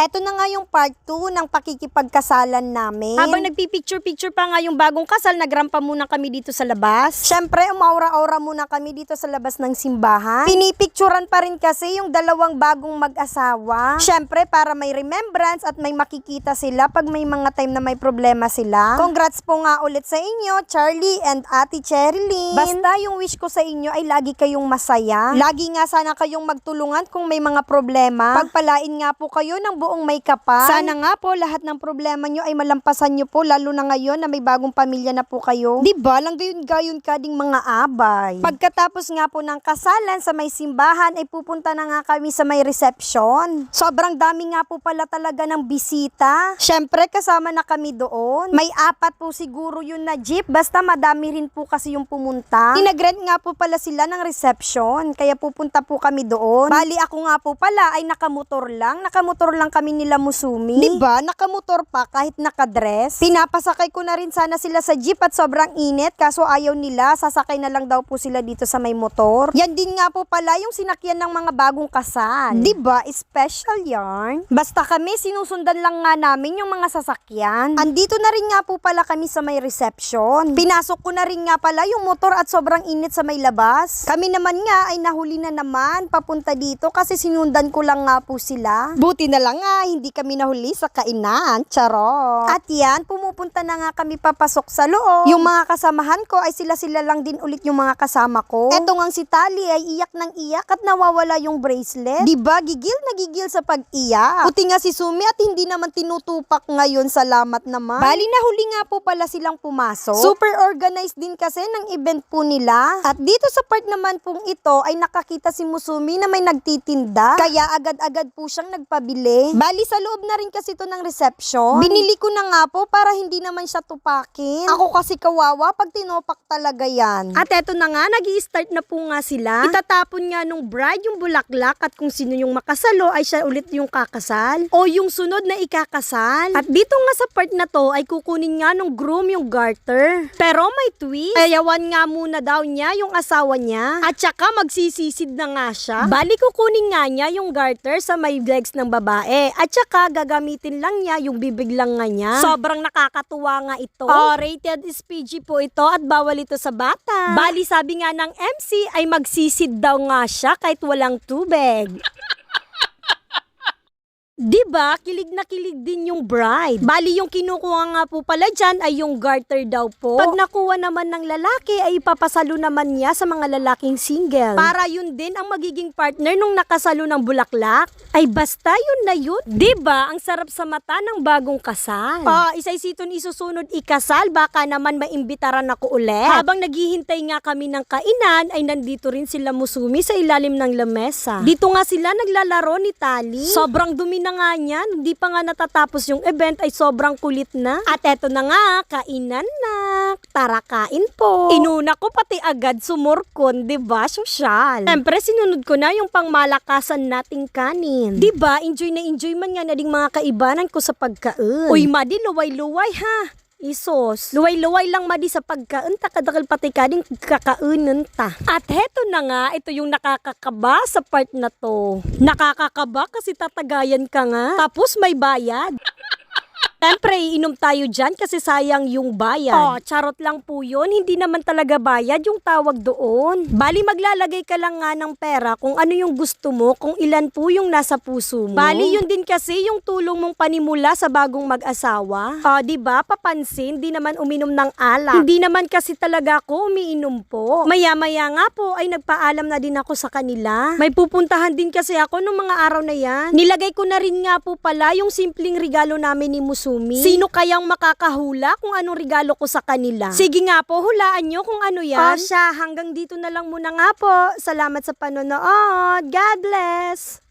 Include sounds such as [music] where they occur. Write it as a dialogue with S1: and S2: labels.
S1: Eto na nga yung part 2 ng pakikipagkasalan namin.
S2: Habang nagpipicture-picture pa nga yung bagong kasal, nagrampa muna kami dito sa labas.
S1: Siyempre, umaura-aura muna kami dito sa labas ng simbahan. Pinipicturan pa rin kasi yung dalawang bagong mag-asawa. Siyempre, para may remembrance at may makikita sila pag may mga time na may problema sila. Congrats po nga ulit sa inyo, Charlie and Ate Cherilyn. Basta yung wish ko sa inyo ay lagi kayong masaya. Lagi nga sana kayong magtulungan kung may mga problema. Pagpalain nga po kayo ng buong may kapal. Sana nga po lahat ng problema nyo ay malampasan nyo po lalo na ngayon na may bagong pamilya na po kayo. Di ba? Lang gayon-gayon ka ding mga abay. Pagkatapos nga po ng kasalan sa may simbahan ay pupunta na nga kami sa may reception. Sobrang dami nga po pala talaga ng bisita. Syempre kasama na kami doon. May apat po siguro yun na jeep basta madami rin po kasi yung pumunta. Inagrent nga po pala sila ng reception kaya pupunta po kami doon. Bali ako nga po pala ay nakamotor lang. Nakamotor lang kami nila Musumi. Di ba? Nakamotor pa kahit nakadress. Pinapasakay ko na rin sana sila sa jeep at sobrang init kaso ayaw nila. Sasakay na lang daw po sila dito sa may motor. Yan din nga po pala yung sinakyan ng mga bagong kasal. Di ba? Special yarn. Basta kami sinusundan lang nga namin yung mga sasakyan. Andito na rin nga po pala kami sa may reception. Pinasok ko na rin nga pala yung motor at sobrang init sa may labas. Kami naman nga ay nahuli na naman papunta dito kasi sinundan ko lang nga po sila. Buti na lang nga hindi kami nahuli sa kainan. Charot. At yan, pumupunta na nga kami papasok sa loob. Yung mga kasamahan ko ay sila-sila lang din ulit yung mga kasama ko. Eto nga si Tali ay iyak ng iyak at nawawala yung bracelet. Di ba gigil na gigil sa pag-iyak? Puti nga si Sumi at hindi naman tinutupak ngayon. Salamat naman. Bali na huli nga po pala silang pumasok. Super organized din kasi ng event po nila. At dito sa part naman pong ito ay nakakita si Musumi na may nagtitinda. Kaya agad-agad po siyang nagpabili. Bali sa loob na rin kasi ito ng reception. Binili ko na nga po para hindi naman siya tupakin. Ako kasi kawawa pag tinopak talaga yan.
S2: At eto na nga, nag start na po nga sila. Itatapon nga nung bride yung bulaklak at kung sino yung makasalo ay siya ulit yung kakasal. O yung sunod na ikakasal. At dito nga sa part na to ay kukunin nga nung groom yung garter. Pero may twist. Ayawan nga muna daw niya yung asawa niya. At saka magsisisid na nga siya. Bali kukunin nga niya yung garter sa may legs ng babae. At saka gagamitin lang niya yung bibig lang nga niya. Sobrang nakakatuwa nga ito. Oh, rated is PG po ito at bawal ito sa bata. Bali sabi nga ng MC ay magsisid daw nga siya kahit walang tubig. [laughs] 'Di ba? Kilig na kilig din yung bride. Bali yung kinukuha nga po pala dyan ay yung garter daw po. Pag nakuha naman ng lalaki ay ipapasalo naman niya sa mga lalaking single. Para yun din ang magiging partner nung nakasalo ng bulaklak. Ay basta yun na yun. 'Di ba? Ang sarap sa mata ng bagong kasal. Ah, isa-isiton isusunod ikasal baka naman maimbitaran ako ulit. Habang naghihintay nga kami ng kainan ay nandito rin sila musumi sa ilalim ng lamesa. Dito nga sila naglalaro ni Tali. Sobrang dumi nga niyan. Hindi pa nga natatapos yung event ay sobrang kulit na. At eto na nga, kainan na. Tara kain po. Inuna ko pati agad sumurkon, 'di ba? Sosyal. Siyempre sinunod ko na yung pangmalakasan nating kanin. 'Di ba? Enjoy na enjoy man nga na mga kaibanan ko sa pagkain. Uy, madi luway-luway ha. Isos, luway-luway lang madi sa pagkain, takadakal pati kading kakaunan ta. At heto na nga, ito yung nakakakaba sa part na to. Nakakakaba kasi tatagayan ka nga, tapos may bayad. Siyempre, inom tayo dyan kasi sayang yung bayad. Oh, charot lang po yun. Hindi naman talaga bayad yung tawag doon. Bali, maglalagay ka lang nga ng pera kung ano yung gusto mo, kung ilan po yung nasa puso mo. Bali, yun din kasi yung tulong mong panimula sa bagong mag-asawa. Ah, di ba? Papansin, di naman uminom ng alak. Hindi naman kasi talaga ako umiinom po. Maya-maya nga po ay nagpaalam na din ako sa kanila. May pupuntahan din kasi ako nung mga araw na yan. Nilagay ko na rin nga po pala yung simpleng regalo namin ni Musumi. Sino kayang makakahula kung anong regalo ko sa kanila? Sige nga po, hulaan nyo kung ano yan. O siya, hanggang dito na lang muna nga po. Salamat sa panonood. God bless!